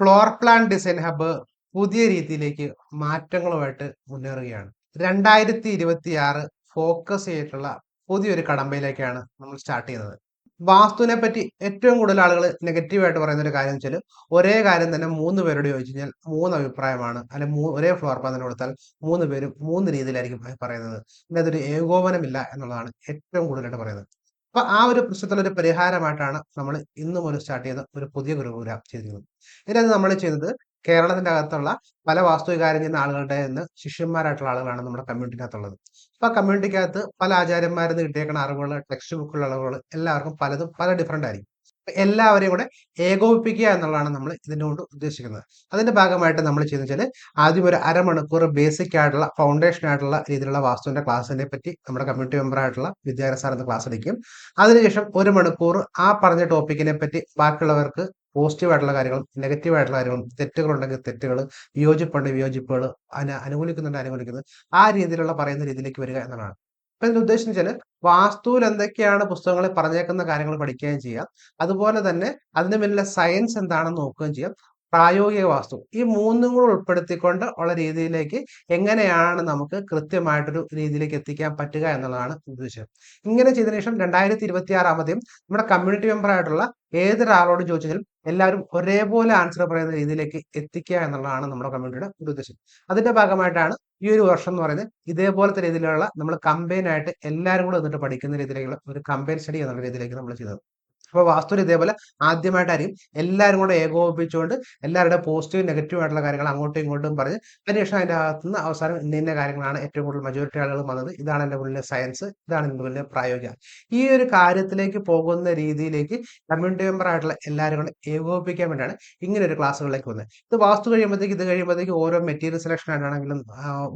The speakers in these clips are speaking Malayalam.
ഫ്ലോർ പ്ലാൻ ഡിസൈൻ ഹബ്ബ് പുതിയ രീതിയിലേക്ക് മാറ്റങ്ങളുമായിട്ട് മുന്നേറുകയാണ്. രണ്ടായിരത്തി ഇരുപത്തി ആറ് ഫോക്കസ് ചെയ്തിട്ടുള്ള പുതിയൊരു കടമ്പയിലേക്കാണ് നമ്മൾ സ്റ്റാർട്ട് ചെയ്യുന്നത്. വാസ്തുവിനെ പറ്റി ഏറ്റവും കൂടുതൽ ആളുകൾ നെഗറ്റീവായിട്ട് പറയുന്ന ഒരു കാര്യം വെച്ചാൽ ഒരേ കാര്യം തന്നെ മൂന്ന് പേരോട് ചോദിച്ചു കഴിഞ്ഞാൽ മൂന്ന് അഭിപ്രായമാണ്. അല്ലെ ഒരേ ഫ്ലോർ പ്ലാൻ തന്നെ കൊടുത്താൽ മൂന്ന് പേരും മൂന്ന് രീതിയിലായിരിക്കും പറയുന്നത്. അതൊരു ഏകോപനമില്ല എന്നുള്ളതാണ് ഏറ്റവും കൂടുതലായിട്ട് പറയുന്നത്. അപ്പൊ ആ ഒരു പ്രശ്നത്തിലൊരു പരിഹാരമായിട്ടാണ് നമ്മൾ ഇന്ന് മുതൽ സ്റ്റാർട്ട് ചെയ്ത ഒരു പുതിയ ഗുരുഗ്രാം ചെയ്തിരുന്നത് ഇതിനകത്ത് നമ്മൾ ചെയ്തത് കേരളത്തിന്റെ അകത്തുള്ള പല വാസ്തുവികാരം ചെയ്യുന്ന ആളുകളുടെ നിന്ന് ശിഷ്യന്മാരായിട്ടുള്ള ആളുകളാണ് നമ്മുടെ കമ്മ്യൂണിറ്റിക്കകത്തുള്ളത്. അപ്പൊ ആ കമ്മ്യൂണിറ്റിക്കകത്ത് പല ആചാര്യന്മാരിൽ നിന്ന് കിട്ടിയേക്കുന്ന അറിവുകൾ ടെക്സ്റ്റ് ബുക്കുള്ള അറിവുകൾ എല്ലാവർക്കും പലതും പല ഡിഫറെന്റ് ആയിരിക്കും. എല്ലാവരെയും കൂടെ ഏകോപിപ്പിക്കുക എന്നുള്ളതാണ് നമ്മൾ ഇതിന്റെ കൊണ്ട് ഉദ്ദേശിക്കുന്നത്. അതിന്റെ ഭാഗമായിട്ട് നമ്മൾ ചെയ്യുന്ന വെച്ചാൽ ആദ്യം ഒരു അരമണിക്കൂർ ബേസിക് ആയിട്ടുള്ള ഫൗണ്ടേഷൻ ആയിട്ടുള്ള രീതിയിലുള്ള വാസ്തുവിന്റെ ക്ലാസ്സിനെ പറ്റി നമ്മുടെ കമ്മ്യൂണിറ്റി മെമ്പർ ആയിട്ടുള്ള എന്ന ക്ലാസ് എടുക്കും. അതിനുശേഷം ഒരു മണിക്കൂർ ആ പറഞ്ഞ ടോപ്പിക്കിനെ പറ്റി ബാക്കിയുള്ളവർക്ക് പോസിറ്റീവ് ആയിട്ടുള്ള കാര്യങ്ങളും നെഗറ്റീവ് ആയിട്ടുള്ള കാര്യങ്ങളും തെറ്റുകളുണ്ടെങ്കിൽ തെറ്റുകൾ വിയോജിപ്പുണ്ട് വിയോജിപ്പുകൾ അനുകൂലിക്കുന്നുണ്ട് അനുകൂലിക്കുന്നത് ആ രീതിയിലുള്ള പറയുന്ന രീതിയിലേക്ക് വരിക എന്നതാണ് അപ്പൊ ഇതിന്റെ ഉദ്ദേശം വെച്ചാൽ വാസ്തുവിൽ എന്തൊക്കെയാണ് പുസ്തകങ്ങളിൽ പറഞ്ഞേക്കുന്ന കാര്യങ്ങൾ പഠിക്കുകയും ചെയ്യാം. അതുപോലെ തന്നെ അതിന് പിന്നിലെ സയൻസ് എന്താണെന്ന് നോക്കുകയും ചെയ്യാം. പ്രായോഗിക വാസ്തു. ഈ മൂന്നും കൂടെ ഉൾപ്പെടുത്തിക്കൊണ്ട് ഉള്ള രീതിയിലേക്ക് എങ്ങനെയാണ് നമുക്ക് കൃത്യമായിട്ടൊരു രീതിയിലേക്ക് എത്തിക്കാൻ പറ്റുക എന്നുള്ളതാണ് ഉദ്ദേശം. ഇങ്ങനെ ചെയ്തതിനു ശേഷം രണ്ടായിരത്തി ഇരുപത്തി ആറാമതെയും നമ്മുടെ കമ്മ്യൂണിറ്റി മെമ്പർ ആയിട്ടുള്ള ഏതൊരാളോട് ചോദിച്ചാലും എല്ലാവരും ഒരേപോലെ ആൻസർ പറയുന്ന രീതിയിലേക്ക് എത്തിക്കുക എന്നുള്ളതാണ് നമ്മുടെ കമ്മ്യൂണിറ്റിയുടെ ഉദ്ദേശം. അതിന്റെ ഭാഗമായിട്ടാണ് ഈ ഒരു വർഷം എന്ന് പറയുന്നത് ഇതേപോലത്തെ രീതിയിലുള്ള നമ്മൾ കമ്പയിൻ ആയിട്ട് എല്ലാവരും കൂടെ വന്നിട്ട് പഠിക്കുന്ന രീതിയിലേക്കുള്ള ഒരു കമ്പയിൻ സ്റ്റഡി എന്നുള്ള രീതിയിലേക്ക് നമ്മൾ ചെയ്തത്. അപ്പോൾ വാസ്തു ഇതേപോലെ ആദ്യമായിട്ടായിരിക്കും എല്ലാവരും കൂടെ ഏകോപിപ്പിച്ചുകൊണ്ട് എല്ലാവരുടെ പോസിറ്റീവ് നെഗറ്റീവ് ആയിട്ടുള്ള കാര്യങ്ങൾ അങ്ങോട്ടും ഇങ്ങോട്ടും പറഞ്ഞ് അതിനുശേഷം അതിന്റെ അകത്തുനിന്ന് അവസാനം ഇന്ന കാര്യങ്ങളാണ് ഏറ്റവും കൂടുതൽ മെജോറിറ്റി ആളുകൾ വന്നത്. ഇതാണ് എന്റെ മുന്നിലെ സയൻസ് ഇതാണ് എന്റെ മുന്നിലെ പ്രായോഗിക. ഈ ഒരു കാര്യത്തിലേക്ക് പോകുന്ന രീതിയിലേക്ക് കമ്മ്യൂണിറ്റി മെമ്പർ ആയിട്ടുള്ള എല്ലാവരും കൂടെ ഏകോപിപ്പിക്കാൻ വേണ്ടിയാണ് ഇങ്ങനെ ഒരു ക്ലാസ്സുകളിലേക്ക് വന്നത്. ഇത് വാസ്തു കഴിയുമ്പോഴത്തേക്ക് ഇത് കഴിയുമ്പോഴത്തേക്ക് ഓരോ മെറ്റീരിയൽ സെലക്ഷൻ ആണെങ്കിലും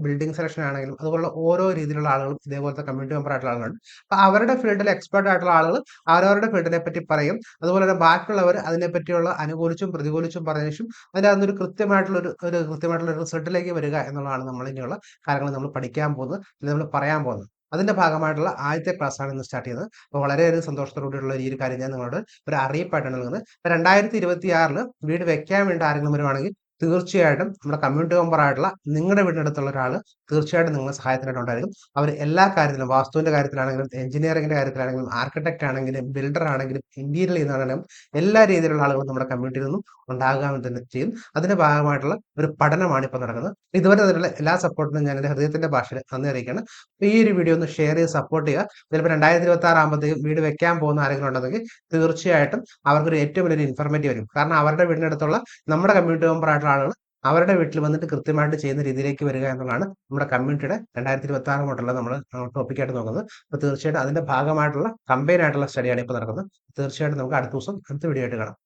ബിൽഡിംഗ് സെലക്ഷൻ ആണെങ്കിലും അതുപോലെ ഓരോ രീതിയിലുള്ള ആളുകളും ഇതേപോലത്തെ കമ്മ്യൂണിറ്റി മെമ്പർ ആയിട്ടുള്ള ആളുകളുണ്ട്. അപ്പോൾ അവരുടെ ഫീൽഡിൽ എക്സ്പെർട്ട് ആയിട്ടുള്ള ആളുകൾ അവരവരുടെ ഫീൽഡിനെ പറ്റി പറയും. അതുപോലെ തന്നെ ബാക്കിയുള്ളവർ അതിനെപ്പറ്റിയുള്ള അനുകൂലിച്ചും പ്രതികൂലിച്ചും പറഞ്ഞ ശേഷം അതിന്റെ അതൊരു കൃത്യമായിട്ടുള്ള ഒരു ഒരു കൃത്യമായിട്ടുള്ള ഒരു റിസൾട്ടിലേക്ക് വരിക എന്നുള്ളതാണ് നമ്മൾ ഇനിയുള്ള കാര്യങ്ങൾ നമ്മൾ പഠിക്കാൻ പോകുന്നത് നമ്മൾ പറയാൻ പോകുന്നത്. അതിന്റെ ഭാഗമായിട്ടുള്ള ആദ്യത്തെ ക്ലാസ്സാണ് ഇന്ന് സ്റ്റാർട്ട് ചെയ്യുന്നത്. അപ്പോൾ വളരെയധികം സന്തോഷത്തോടുകൂടിയുള്ള ഈ ഒരു കാര്യം ഞാൻ നിങ്ങളോട് ഒരു അറിയിപ്പായിട്ടാണ് നൽകുന്നത്. രണ്ടായിരത്തി ഇരുപത്തി ആറിൽ വീട് വെക്കാൻ വേണ്ടി ആരെങ്കിലും വരുവാണെങ്കിൽ തീർച്ചയായിട്ടും നമ്മുടെ കമ്മ്യൂണിറ്റി മെമ്പർ ആയിട്ടുള്ള നിങ്ങളുടെ വീടിനടുത്തുള്ള ഒരാൾ തീർച്ചയായിട്ടും നിങ്ങളെ സഹായത്തിനായിട്ടുണ്ടായിരിക്കും. അവർ എല്ലാ കാര്യത്തിലും വാസ്തുവിന്റെ കാര്യത്തിലാണെങ്കിലും എഞ്ചിനീയറിംഗിന്റെ കാര്യത്തിലാണെങ്കിലും ആർക്കിടെക്ട് ആണെങ്കിലും ബിൽഡർ ആണെങ്കിലും ഇന്റീരിയർ ചെയ്യുന്നതാണെങ്കിലും എല്ലാ രീതിയിലുള്ള ആളുകളും നമ്മുടെ കമ്മ്യൂണിറ്റിയിൽ നിന്നും ഉണ്ടാകാൻ തന്നെ ചെയ്യും. അതിന്റെ ഭാഗമായിട്ടുള്ള ഒരു പഠനമാണ് ഇപ്പോൾ നടക്കുന്നത്. ഇതുവരെ അതിനുള്ള എല്ലാ സപ്പോർട്ടിനും ഞാൻ എന്റെ ഹൃദയത്തിന്റെ ഭാഷയിൽ നന്ദി അറിയിക്കുകയാണ്. ഈ ഒരു വീഡിയോ ഒന്ന് ഷെയർ ചെയ്ത് സപ്പോർട്ട് ചെയ്യുക. ചിലപ്പോൾ രണ്ടായിരത്തി ഇരുപത്തി ആറ് ആകുമ്പോഴത്തേക്കും വീട് വെക്കാൻ പോകുന്ന ആരെങ്കിലും ഉണ്ടെങ്കിൽ തീർച്ചയായിട്ടും അവർക്കൊരു ഏറ്റവും വലിയൊരു ഇൻഫർമേറ്റീവ് വരും. കാരണം അവരുടെ വീടിനടുത്തുള്ള നമ്മുടെ കമ്മ്യൂണിറ്റി മെമ്പർ ആയിട്ടുള്ള ആളുകൾ അവരുടെ വീട്ടിൽ വന്നിട്ട് കൃത്യമായിട്ട് ചെയ്യുന്ന രീതിയിലേക്ക് വരിക എന്നുള്ളതാണ് നമ്മുടെ കമ്മ്യൂണിറ്റിയുടെ രണ്ടായിരത്തി ഇരുപത്തി ആറ് മുതലുള്ള നമ്മൾ ടോപ്പിക്കായിട്ട് നോക്കുന്നത്. അപ്പോൾ തീർച്ചയായിട്ടും അതിന്റെ ഭാഗമായിട്ടുള്ള കമ്പൈൻ ആയിട്ടുള്ള സ്റ്റഡിയാണ് ഇപ്പോൾ നടക്കുന്നത്. തീർച്ചയായിട്ടും നമുക്ക് അടുത്ത ദിവസം അടുത്ത വീഡിയോ ആയിട്ട് കാണാം.